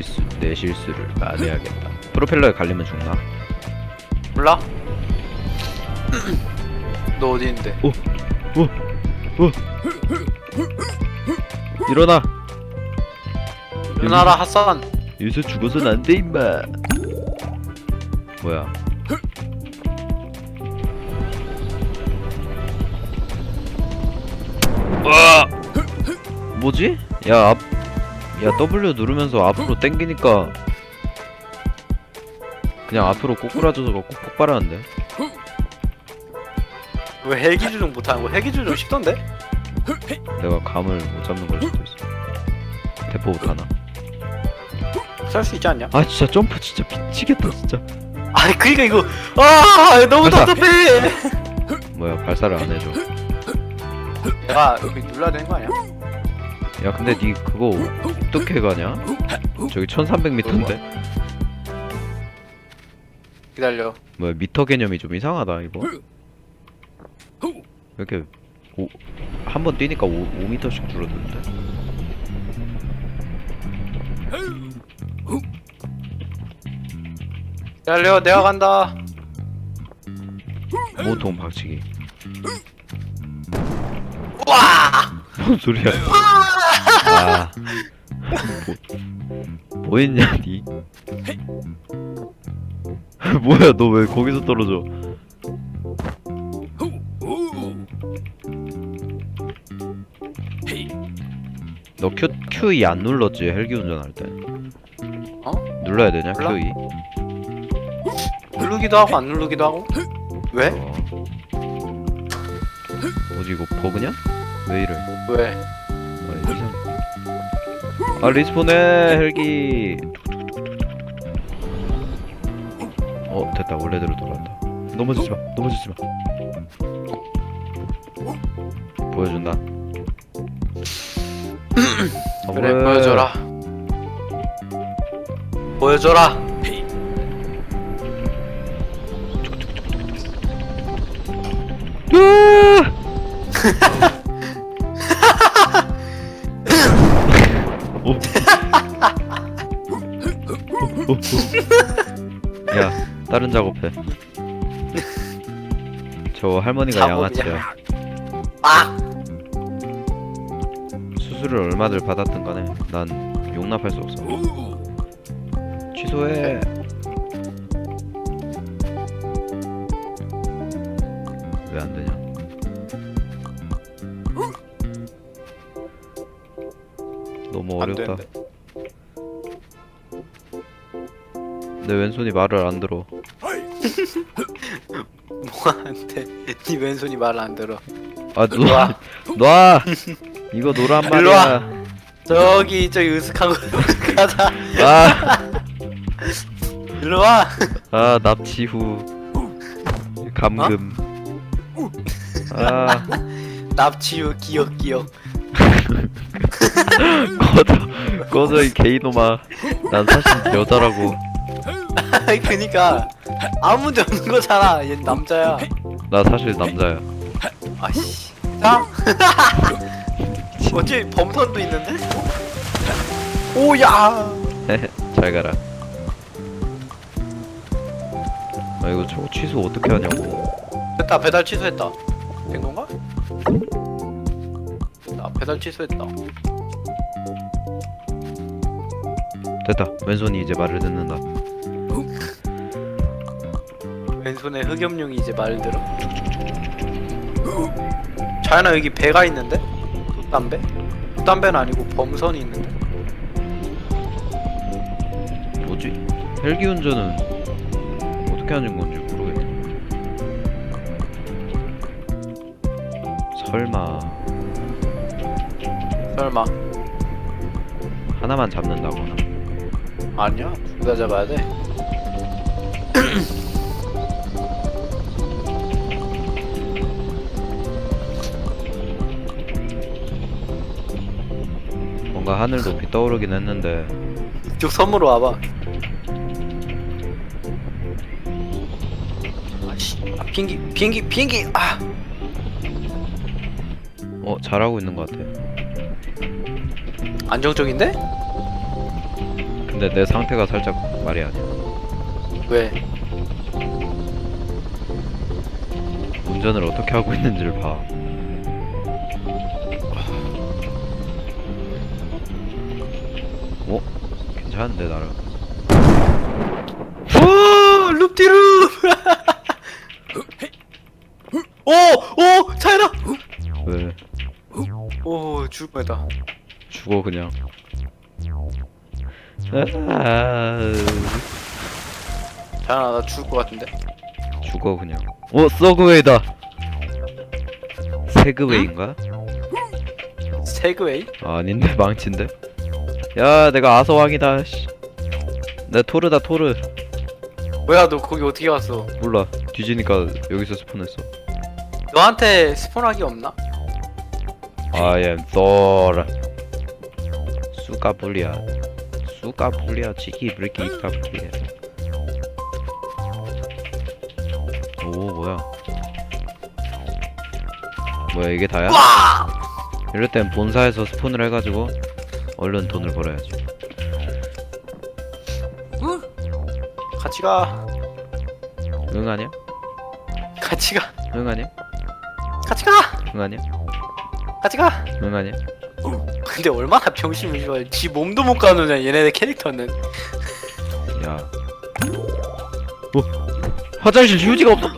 실수 내 실수를 만회하겠다. 프로펠러에 갈리면 죽나? 몰라? 너 어디 있는데? 일어나. 유나라 핫산 여기서 죽어선 안 돼 임마. 뭐야? 와! 뭐지? 야, 앞, 야 W 누르면서 앞으로 당기니까 그냥 앞으로 꼬꾸라져서 꼭 폭발하는데? 왜 헬기 조종 못하는 거야? 헬기 조종 쉽던데? 내가 감을 못 잡는 걸 수도 있어. 대포 못하나? 살 수 있지 않냐? 아 진짜 점프 진짜 미치겠다 진짜. 아 그니까 이거 아 너무 발사. 답답해 뭐야 발사를 안 해줘. 내가 여기 눌러야 되는 거 아니야? 야 근데 니 그거 어떻게 가냐? 저기 1300m인데? 기다려. 뭐야 미터 개념이 좀 이상하다 이거. 이렇게 한번 뛰니까 5, 5m씩 줄어드는데? 기다려 내가 간다. 모통 박치기. 와! 뭔 소리야 아 뭐, 뭐 했냐 니 뭐야 너 왜 거기서 떨어져 너 Q, Q2 안 눌렀지 헬기 운전할 때 어? 눌러야 되냐 몰라. Q2 누르기도 하고 안 누르기도 하고 왜? 어. 뭐지 이거 버그냐? 왜 이래? 왜? 아. 아 리스폰해 헬기. 어 됐다 원래대로 돌아간다. 넘어지지 마. 넘어지지 마. 보여준다. 어, 그래 뭐해. 보여줘라 보여줘라 으아! 야, 다른 작업해. 저 할머니가? 양아치야. 아! 수술을 얼마들 받았든 간에 난 용납할 수 없어. 취소해. 왜 안 되냐? 너무 안 어렵다. 되는데 내 왼손이 말을 안 들어. 뭐한테 네 왼손이 말 안 들어 아, 놔. 와. 놔. 이거 노란 일로 와. 말이야. 저기 저기 으슥한 거 가자 아, 일로 와 아 납치 후 감금. 아, 납치유 기억 기억 꺼져, 꺼져 이 게이놈아. 난 사실 여자라고. 아이 그니까 아무 문제 없는 거잖아 얘 남자야 나 사실 남자야. 아씨 자 어째 범선도 있는데 오야 잘 가라. 아 이거 저거 취소 어떻게 하냐고. 됐다 배달 취소했다 된 건가? 나 배달 취소했다 됐다. 왼손이 이제 말을 듣는다. 손에 흑염룡이 이제 말 들어 자연아 여기 배가 있는데? 돛담배? 돛담배는 아니고 범선이 있는데 뭐지? 헬기 운전은 어떻게 하는 건지 모르겠네. 설마 설마 하나만 잡는다거나. 아니야 둘 다 잡아야 돼 하늘 높이 떠오르긴 했는데 이쪽 섬으로 와봐 아씨 아 비행기 비행기 비행기 아 어 잘하고 있는 것 같아. 안정적인데? 근데 내 상태가 살짝 말이 아니야 왜? 운전을 어떻게 하고 있는지를 봐 괜찮은데 나름. 오 룹디룹! 오 오 차이나! 왜? 오 죽을 뻔했다. 죽어 그냥. 아, 차이나 나 죽을 것 같은데? 죽어 그냥. 어 서그웨이다! 세그웨이인가? 세그웨이? 아, 아닌데 망친데 야 내가 아서왕이다 씨. 내 토르다 토르. 뭐야 너 거기 어떻게 왔어? 몰라. 뒤지니까 여기서 스폰했어. 너한테 스폰하기 없나? I am Thor. 수가불리아 수가불리아 치키 브레키 이카불리아 오 뭐야? 뭐야 이게 다야? 이럴 땐 본사에서 스폰을 해가지고 얼른 돈을 벌어야지 같이 가 응 아니야? 같이 가 응 아니야? 같이 가 응 아니야? 같이 가 응 아니야? 근데 얼마나 병심을 좋아해 지 몸도 못 가누냐 얘네 캐릭터는 야 어? 화장실 휴지가 없어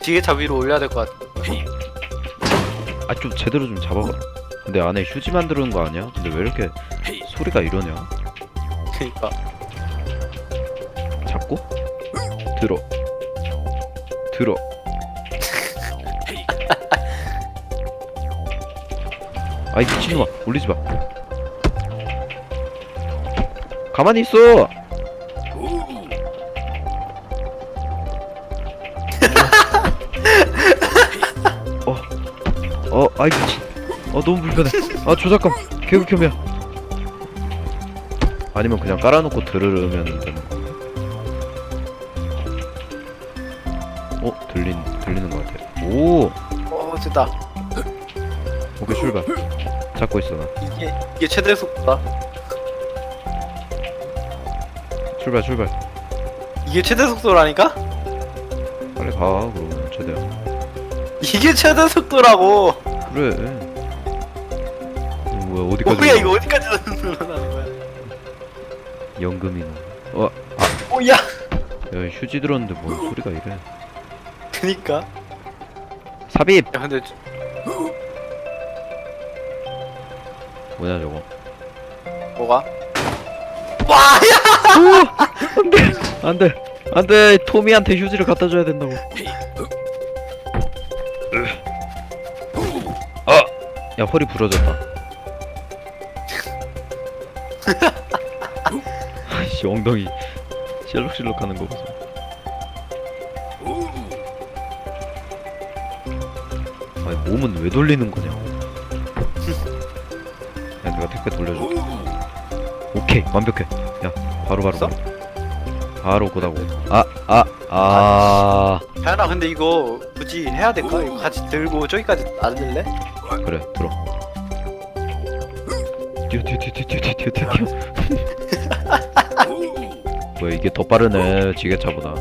지게차 위로 올려야 될 것 같아 아 좀 제대로 좀 잡아봐 근데 안에 휴지만 들어온 거 아니야? 근데 왜 이렇게 소리가 이러냐? 그니까. 잡고? 들어. 들어. 아이 미친놈아. 올리지 마. 가만히 있어 어, 아이 미친 어 너무 불편해 아 조작감 개극혐이야 아니면 그냥 깔아놓고 들으면 되는 거 어? 들린, 들리는 것 같아. 오! 어 됐다 오케이, 출발. 잡고 있어, 나. 이게 이게 최대 속도다 출발, 출발. 이게 최대 속도라니까? 빨리 가, 그러면, 최대한. 이게 최대 속도라고 그래. 어, 뭐야, 어디까지. 뭐야 올라- 이거 어디까지 거야 연금이노. 어, 오야 야, 휴지 들었는데 뭔 소리가 이래. 그니까 삽입! 야 근데 뭐냐, 저거. 뭐가? 와야 안 돼! 안 돼! 안 돼! 토미한테 휴지를 갖다 줘야 된다고. 야, 허리 부러졌다. 아이씨, 엉덩이. 실룩실룩 하는 거 보소. 아니, 몸은 왜 돌리는 거냐? 야, 내가 택배 돌려줄게. 오케이, 완벽해. 야, 바로 바로. 바로. 바로 고다고. 아, 아, 아. 자연아 근데 이거 굳이 해야 될까? 이거 같이 들고 저기까지 놔둘래? 그래, 들어. 뛰어, 뛰어, 뛰어, 뛰어, 뛰어, 뛰어, 뛰어. 뭐야, 이게 더 빠르네, 지게차보다.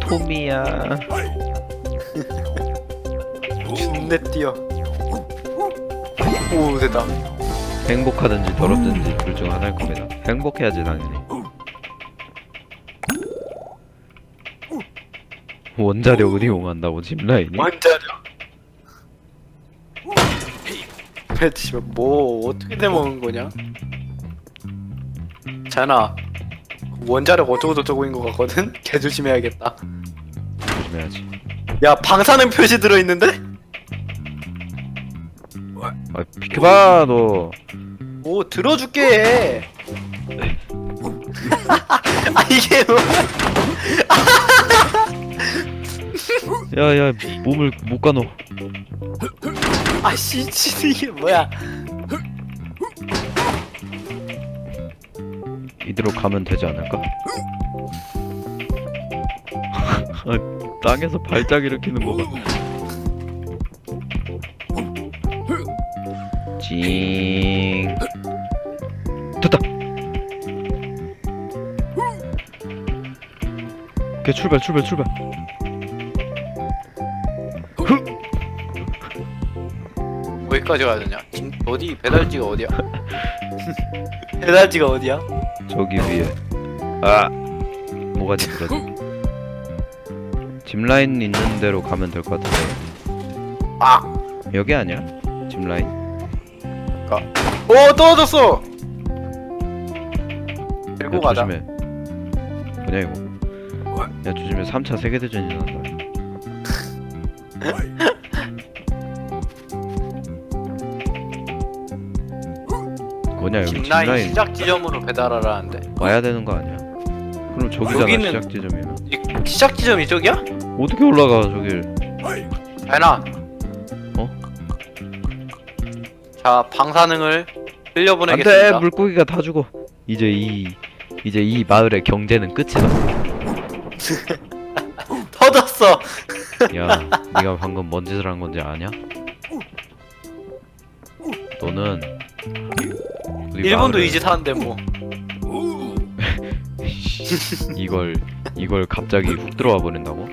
토미야. 준내 뛰어 오 됐다 행복하든지 더럽든지 둘 중 하나일 겁니다. 행복해야지, 당연히. 원자력을 이용한다고, 짚라인이? 원자력 배치 뭐 어떻게 돼먹은 거냐? 자연아 원자력 어쩌고 저쩌고인 것 같거든? 개 조심해야겠다 조심해야지. 야 방사능 표시 들어있는데? 아, 비켜봐, 너. 오 들어줄게 아 이게 뭐 야, 야, 몸을 못 가노. 아씨 진 이게 뭐야 이대로 가면 되지 않을까? 아, 땅에서 발작 일으키는 거 봐. 찡 됐다 오케이 출발 출발 출발 어디까지 가야 되냐? 진, 어디 배달지가 어디야? 배달지가 어디야? 저기 위에 아 뭐가 찌그러져 짚라인 있는 대로 가면 될 것 같은데 아! 여기 아니야? 짚라인? 오 떨어졌어! 야 들고 가자 조심해 뭐냐 이거 야 조심해 3차 세계대전이 난다 뭐냐 여기 짚라인 짚라인 시작 지점으로 배달하라는데 와야 되는 거 아니야? 그럼 저기잖아 여기는- 시작 지점이면 이 시작 지점이 저기야? 어떻게 올라가 저길 배나 어? 자 방사능을 안돼 흘려보내겠습니다 물고기가 다 죽어 이제 이 이제 이 마을의 경제는 끝이다 터졌어 야 네가 방금 뭔 짓을 한 건지 아냐? 너는 우리 일본도 마을을- 이짓 하는데 뭐 이걸 이걸 갑자기 훅 들어와 버린다고?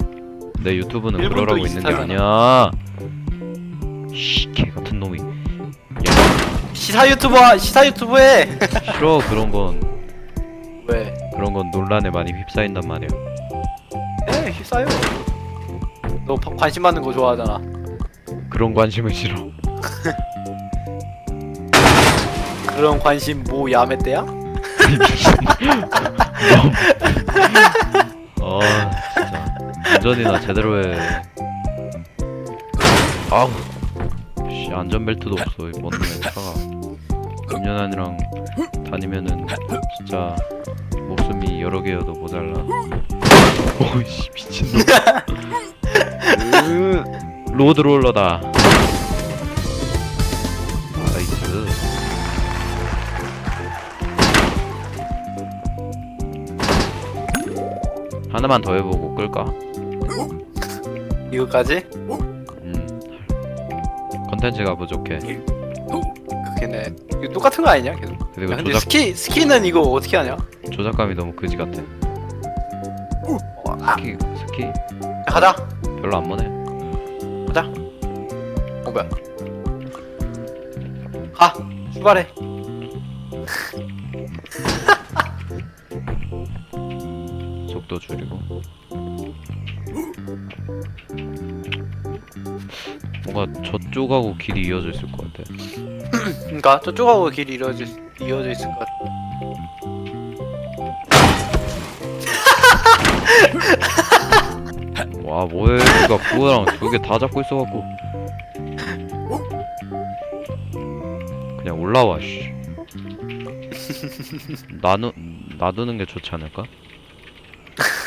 내 유튜브는 일본도 그러라고 이 있는 게짓 아니야. 씨개 같은 놈이. 야, 시사 유튜버 시사 유튜브 해 싫어 그런 건 왜? 그런 건 논란에 많이 휩싸인단 말이야. 에 휩싸요 너 바- 관심 받는 거 좋아하잖아 그런 관심은 싫어. 그런 관심 뭐 야매 때야? 아 진짜 운전이나 제대로 해. 아우. 씨 안전벨트도 없어 이 뭔데 차가. 김연아이랑 다니면은 진짜 목숨이 여러 개여도 모자라. 오이씨 미친놈. 으, 로드롤러다. 하나만 더 해보고 끌까? 이거까지? 음. 컨텐츠가 부족해. 그게네 이거 똑같은 거 아니냐 계속 그리고 야, 근데 조작 스키 스키는 이거 어떻게 하냐? 조작감이 너무 그지 같아. 어, 아 스키 스키 가자 별로 안 머네. 가자 어 뭐야 가 출발해 속도 줄이고. 뭔가 저쪽하고 길이 이어져 있을 것 같아. 그니까 저쪽하고 길이 이어져, 이어져 있을 것 같아 와? 누가 그거랑 두개다 잡고 있어갖고. 그냥 올라와 씨. 나누 놔두는 게 좋지 않을까?